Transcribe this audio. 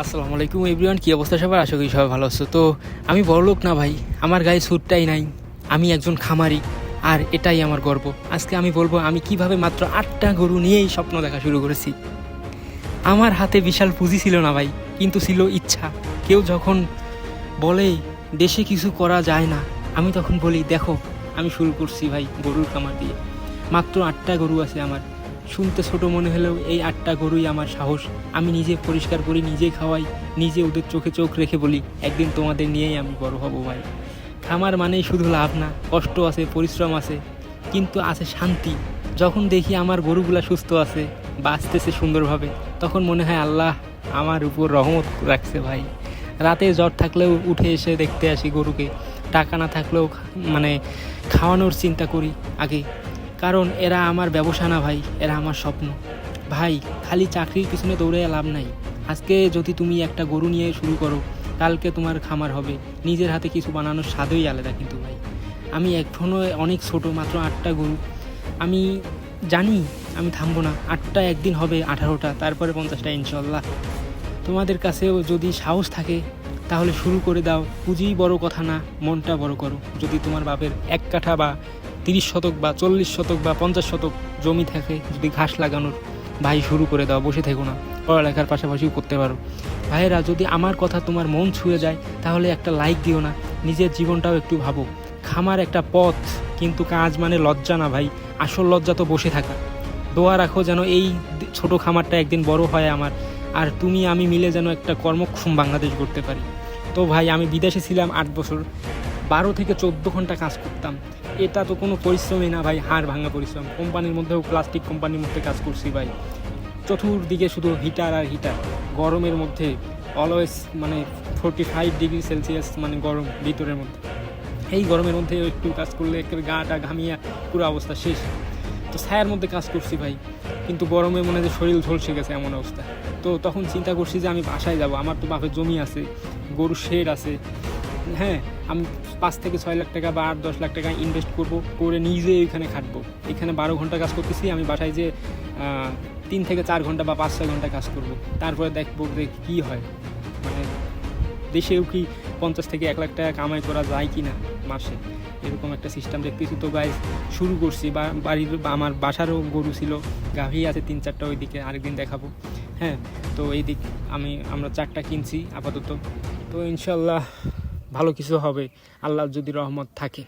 আসসালামু আলাইকুম এভরিওয়ান, কী অবস্থা সবার? আশা করি সবাই ভালো আছো। তো আমি বড়লোক না ভাই, আমার গায়ে স্যুটটাই নাই। আমি একজন খামারি, আর এটাই আমার গর্ব। আজকে আমি বলব, আমি কীভাবে মাত্র আটটা গরু নিয়েই স্বপ্ন দেখা শুরু করেছি। আমার হাতে বিশাল পুঁজি ছিল না ভাই, কিন্তু ছিল ইচ্ছা। কেউ যখন বলে, দেশে কিছু করা যায় না, আমি তখন বলি, দেখো, আমি শুরু করছি ভাই গরুর খামার দিয়ে। মাত্র আটটা গরু আছে আমার। শুনতে ছোট মনে হলেও এই আটটা গরুই আমার সাহস। আমি নিজে পরিষ্কার করি, নিজে খাওয়াই, নিজে ওদের চোখে চোখ রেখে বলি, একদিন তোমাদের নিয়েই আমি বড় হব ভাই। খামার মানেই শুধু লাভ না, কষ্ট আছে, পরিশ্রম আছে, কিন্তু আছে শান্তি। যখন দেখি আমার গরুগুলা সুস্থ আছে বাঁচতেছে সুন্দরভাবে, তখন মনে হয়, আল্লাহ আমার উপর রহমত রাখছে ভাই। রাতে জ্বর থাকলেও উঠে এসে দেখতে আসি গরুকে। টাকা না থাকলেও মানে খাওয়ানোর চিন্তা করি আগে। কারণ এরা আমার ব্যবসা না ভাই, এরা আমার স্বপ্ন। ভাই, খালি চাকরির পিছনে দৌড়ে লাভ নাই। আজকে যদি তুমি একটা গরু নিয়ে শুরু করো, কালকে তোমার খামার হবে। নিজের হাতে কিছু বানানোর স্বাদই আলাদা কিন্তু ভাই। আমি এখনও অনেক ছোট, মাত্র আটটা গরু। আমি জানি আমি থামবো না। আটটা একদিন হবে, আঠারোটা, তারপরে পঞ্চাশটা ইনশাল্লাহ তোমাদের কাছেও যদি সাহস থাকে, তাহলে শুরু করে দাও। পুঁজিই বড় কথা না, মনটা বড় করো। যদি তোমার বাপের এক কাঠা বা তিরিশ শতক বা চল্লিশ শতক বা পঞ্চাশ শতক জমি থাকে, যদি ঘাস লাগানোর ভাই শুরু করে দাও, বসে থেকো না, পড়ালেখার পাশাপাশিও করতে পারো। ভাইয়েরা, যদি আমার কথা তোমার মন ছুঁয়ে যায়, তাহলে একটা লাইক দিও না, নিজের জীবনটাও একটু ভাবো। খামার একটা পথ, কিন্তু কাজ মানে লজ্জা না ভাই, আসল লজ্জা তো বসে থাকা। দোয়া রাখো যেন এই ছোট খামারটা একদিন বড় হয় আমার, আর তুমি, আমি মিলে যেন একটা কর্মক্ষম বাংলাদেশ করতে পারি। তো ভাই, আমি বিদেশে ছিলাম আট বছর, বারো থেকে চোদ্দ ঘণ্টা কাজ করতাম। এটা তো কোনো পরিশ্রমই না ভাই, হাড় ভাঙা পরিশ্রম। কোম্পানির মধ্যেও প্লাস্টিক কোম্পানির মধ্যে কাজ করছি ভাই। চতুর্দিকে শুধু হিটার আর হিটার গরমের মধ্যে অলওয়েজ মানে ফোরটি ফাইভ ডিগ্রি সেলসিয়াস মানে গরম ভিতরের মধ্যে। এই গরমের মধ্যে একটু কাজ করলে একেবারে গাটা ঘামিয়া পুরো অবস্থা শেষ। তো ছায়ার মধ্যে কাজ করছি ভাই, কিন্তু গরমে মনে যে শরীর ঝলসে গেছে এমন অবস্থা। তো তখন চিন্তা করছি যে আমি বাসায় যাব। আমার তো বাপের জমি আছে, গরুর শেড আছে। হ্যাঁ আমি পাঁচ থেকে ছয় লাখ টাকা বা আট, দশ লাখ টাকা ইনভেস্ট করব, করে নিজে এখানে খাটবো। এখানে বারো ঘণ্টা কাজ করতেছি, আমি বাসায় যে তিন থেকে চার ঘণ্টা বা পাঁচ, ছয় ঘণ্টা কাজ করব। তারপরে দেখব যে কী হয়। মানে দেশেও কি পঞ্চাশ থেকে এক লাখ টাকা কামাই করা যায় কি না মাসে? এরকম একটা সিস্টেম দেখতেছি। তো গাইজ শুরু করছি। বা, বাড়ির আমার বাসারও গরু ছিল, গাভী আছে তিন চারটা ওইদিকে, আরেকদিন দেখাবো। হ্যাঁ তো এই দিক আমি, আমরা চারটা কিনছি আপাতত। তো ইনশাল্লাহ ভালো কিছু হবে। আল্লাহ যদি রহমত থাকে।